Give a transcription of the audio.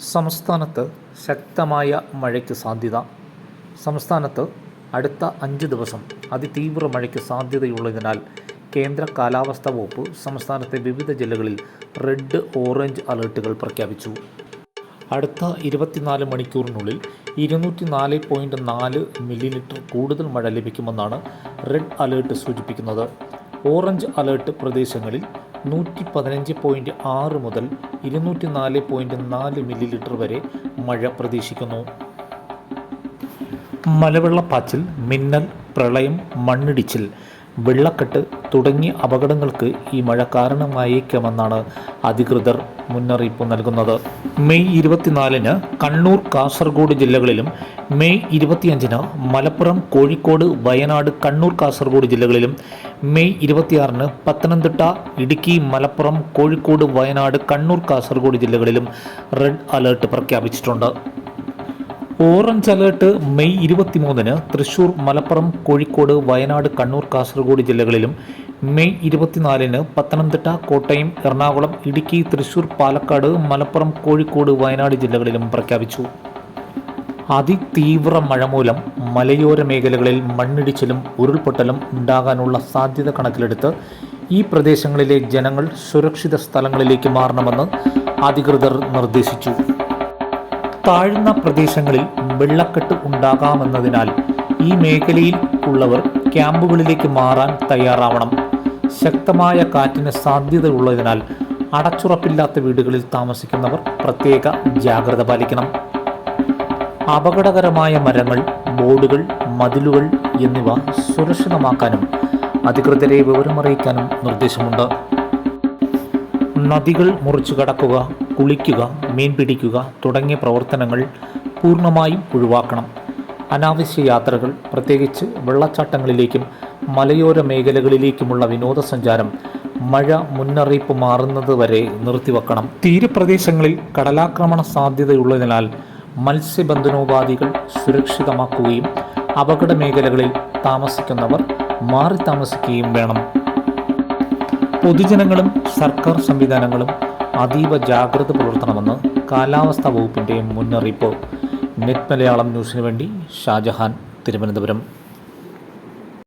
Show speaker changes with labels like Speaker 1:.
Speaker 1: സംസ്ഥാനത്ത് ശക്തമായ മഴയ്ക്ക് സാധ്യത. സംസ്ഥാനത്ത് അടുത്ത അഞ്ച് ദിവസം അതിതീവ്ര മഴയ്ക്ക് സാധ്യതയുള്ളതിനാൽ കേന്ദ്ര കാലാവസ്ഥാ വകുപ്പ് സംസ്ഥാനത്തെ വിവിധ ജില്ലകളിൽ റെഡ് ഓറഞ്ച് അലേർട്ടുകൾ പ്രഖ്യാപിച്ചു. അടുത്ത ഇരുപത്തിനാല് മണിക്കൂറിനുള്ളിൽ ഇരുന്നൂറ്റി നാല് പോയിന്റ് നാല് മില്ലിലിറ്റർ കൂടുതൽ മഴ ലഭിക്കുമെന്നാണ് റെഡ് അലേർട്ട് സൂചിപ്പിക്കുന്നത്. ഓറഞ്ച് അലേർട്ട് പ്രദേശങ്ങളിൽ നൂറ്റി പതിനഞ്ച് പോയിന്റ് ആറ് മുതൽ ഇരുന്നൂറ്റി നാല് പോയിന്റ് നാല് മില്ലി ലിറ്റർ വരെ മഴ പ്രതീക്ഷിക്കുന്നു. മലവെള്ളപ്പാച്ചിൽ മിന്നൽ പ്രളയം മണ്ണിടിച്ചിൽ വെള്ളക്കെട്ട് തുടങ്ങിയ അപകടങ്ങൾക്ക് ഈ മഴ കാരണമായേക്കാമെന്നാണ് അധികൃതർ മുന്നറിയിപ്പ് നൽകുന്നത്. മെയ് ഇരുപത്തിനാലിന് കണ്ണൂർ കാസർഗോഡ് ജില്ലകളിലും മെയ് ഇരുപത്തിയഞ്ചിന് മലപ്പുറം കോഴിക്കോട് വയനാട് കണ്ണൂർ കാസർഗോഡ് ജില്ലകളിലും മെയ് ഇരുപത്തിയാറിന് പത്തനംതിട്ട ഇടുക്കി മലപ്പുറം കോഴിക്കോട് വയനാട് കണ്ണൂർ കാസർഗോഡ് ജില്ലകളിലും റെഡ് അലേർട്ട് പ്രഖ്യാപിച്ചിട്ടുണ്ട്. ഓറഞ്ച് അലേർട്ട് മെയ് ഇരുപത്തിമൂന്നിന് തൃശൂർ മലപ്പുറം കോഴിക്കോട് വയനാട് കണ്ണൂർ കാസർഗോഡ് ജില്ലകളിലും മെയ് ഇരുപത്തിനാലിന് പത്തനംതിട്ട കോട്ടയം എറണാകുളം ഇടുക്കി തൃശൂർ പാലക്കാട് മലപ്പുറം കോഴിക്കോട് വയനാട് ജില്ലകളിലും പ്രഖ്യാപിച്ചു. അതിതീവ്ര മഴ മൂലം മലയോര മേഖലകളിൽ മണ്ണിടിച്ചിലും ഉരുൾപൊട്ടലും ഉണ്ടാകാനുള്ള സാധ്യത കണക്കിലെടുത്ത് ഈ പ്രദേശങ്ങളിലെ ജനങ്ങൾ സുരക്ഷിത സ്ഥലങ്ങളിലേക്ക് മാറണമെന്ന് അധികൃതർ നിർദ്ദേശിച്ചു. താഴ്ന്ന പ്രദേശങ്ങളിൽ വെള്ളക്കെട്ട് ഉണ്ടാകാമെന്നതിനാൽ ഈ മേഖലയിൽ ഉള്ളവർ ക്യാമ്പുകളിലേക്ക് മാറാൻ തയ്യാറാവണം. ശക്തമായ കാറ്റിന് സാധ്യതയുള്ളതിനാൽ അടച്ചുറപ്പില്ലാത്ത വീടുകളിൽ താമസിക്കുന്നവർ പ്രത്യേക ജാഗ്രത പാലിക്കണം. അപകടകരമായ മരങ്ങൾ ബോർഡുകൾ മതിലുകൾ എന്നിവ സുരക്ഷിതമാക്കാനും അധികൃതരെ വിവരമറിയിക്കാനും നിർദ്ദേശമുണ്ട്. നദികൾ മുറിച്ചു കടക്കുക കുളിക്കുക മീൻ പിടിക്കുക തുടങ്ങിയ പ്രവർത്തനങ്ങൾ പൂർണമായും ഒഴിവാക്കണം. അനാവശ്യ യാത്രകൾ പ്രത്യേകിച്ച് വെള്ളച്ചാട്ടങ്ങളിലേക്കും മലയോര മേഖലകളിലേക്കുമുള്ള വിനോദസഞ്ചാരം മഴ മുന്നറിയിപ്പ് മാറുന്നത് വരെ നിർത്തിവെക്കണം. തീരപ്രദേശങ്ങളിൽ കടലാക്രമണ സാധ്യതയുള്ളതിനാൽ മത്സ്യബന്ധനോപാധികൾ സുരക്ഷിതമാക്കുകയും അപകട മേഖലകളിൽ താമസിക്കുന്നവർ മാറി താമസിക്കുകയും വേണം. പൊതുജനങ്ങളും സർക്കാർ സംവിധാനങ്ങളും അതീവ ജാഗ്രത പുലർത്തണമെന്ന് കാലാവസ്ഥാ വകുപ്പിന്റെ മുന്നറിയിപ്പ്. നെറ്റ് മലയാളം ന്യൂസിനു വേണ്ടി ഷാജഹാൻ തിരുവനന്തപുരം.